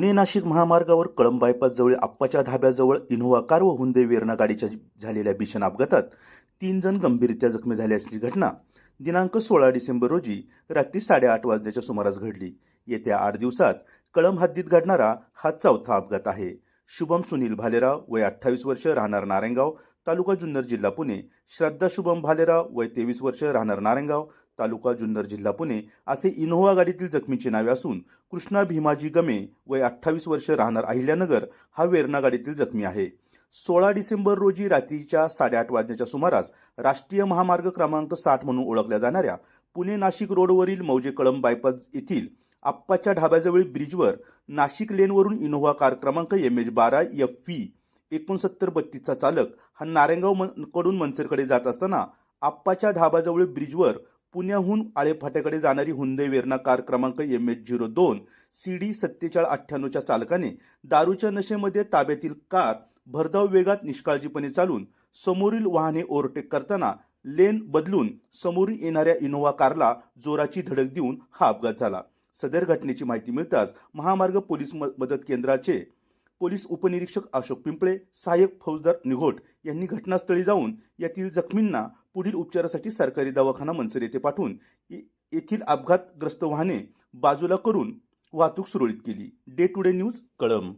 पुणे नाशिक महामार्गावर कळंब बायपासजवळ आप्पाच्या धाब्याजवळ इनोव्हा कार व हुंदे वेरणा गाडीच्या झालेल्या भीषण अपघातात तीन जण गंभीररित्या जखमी झाले असल्याची घटना दिनांक सोळा डिसेंबर रोजी रात्री साडेआठ वाजण्याच्या सुमारास घडली. येत्या आठ दिवसात कळंब हद्दीत घडणारा हा चौथा अपघात आहे. शुभम सुनील भालेराव वय अठ्ठावीस वर्ष राहणार नारायणगाव तालुका जुन्नर जिल्हा पुणे. श्रद्धा शुभम भालेराव वय तेवीस वर्ष राहणार नारायणगाव तालुका जुन्नर जिल्हा पुणे असे इनोव्हा गाडीतील जखमीची नावे असून कृष्णा भीमाजी गमे वय अठ्ठावीस वर्ष राहणार अहिल्यानगर हा वेरणा गाडीतील जखमी आहे. सोळा डिसेंबर रोजी रात्रीच्या साडेआठ वाजण्याच्या सुमारास राष्ट्रीय महामार्ग क्रमांक साठ म्हणून ओळखल्या जाणाऱ्या पुणे नाशिक रोडवरील मौजे कळंब बायपास येथील आप्पाच्या ढाब्याजवळील ब्रिजवर नाशिक लेनवरून इनोव्हा कार क्रमांक एम एच बारा एफ व्ही एकोणसत्तर बत्तीसचा चालक हा नारायणगाव मन- कडून मनसरकडे जात असताना आप्पाच्या धाबाजवळील ब्रिजवर पुण्याहून आळेफाट्याकडे जाणारी हुंदे वेरणा कार क्रमांक एम एच झिरो दोन सी डी सत्तेचाळ अठ्ठ्याण्णवच्या चालकाने दारूच्या नशेमध्ये ताब्यातील कार भरधाव वेगात निष्काळजीपणे चालून समोरील वाहने ओव्हरटेक करताना लेन बदलून समोरून येणाऱ्या इनोव्हा कारला जोराची धडक देऊन हा अपघात झाला. सदर घटनेची माहिती मिळताच महामार्ग पोलीस म- मदत केंद्राचे पोलीस उपनिरीक्षक अशोक पिंपळे सहाय्यक फौजदार निघोट यांनी घटनास्थळी जाऊन यातील जखमींना पुढील उपचारासाठी सरकारी दवाखाना मनसर येथे पाठवून येथील अपघातग्रस्त वाहने बाजूला करून वाहतूक सुरळीत केली. Day to day news Kalamb.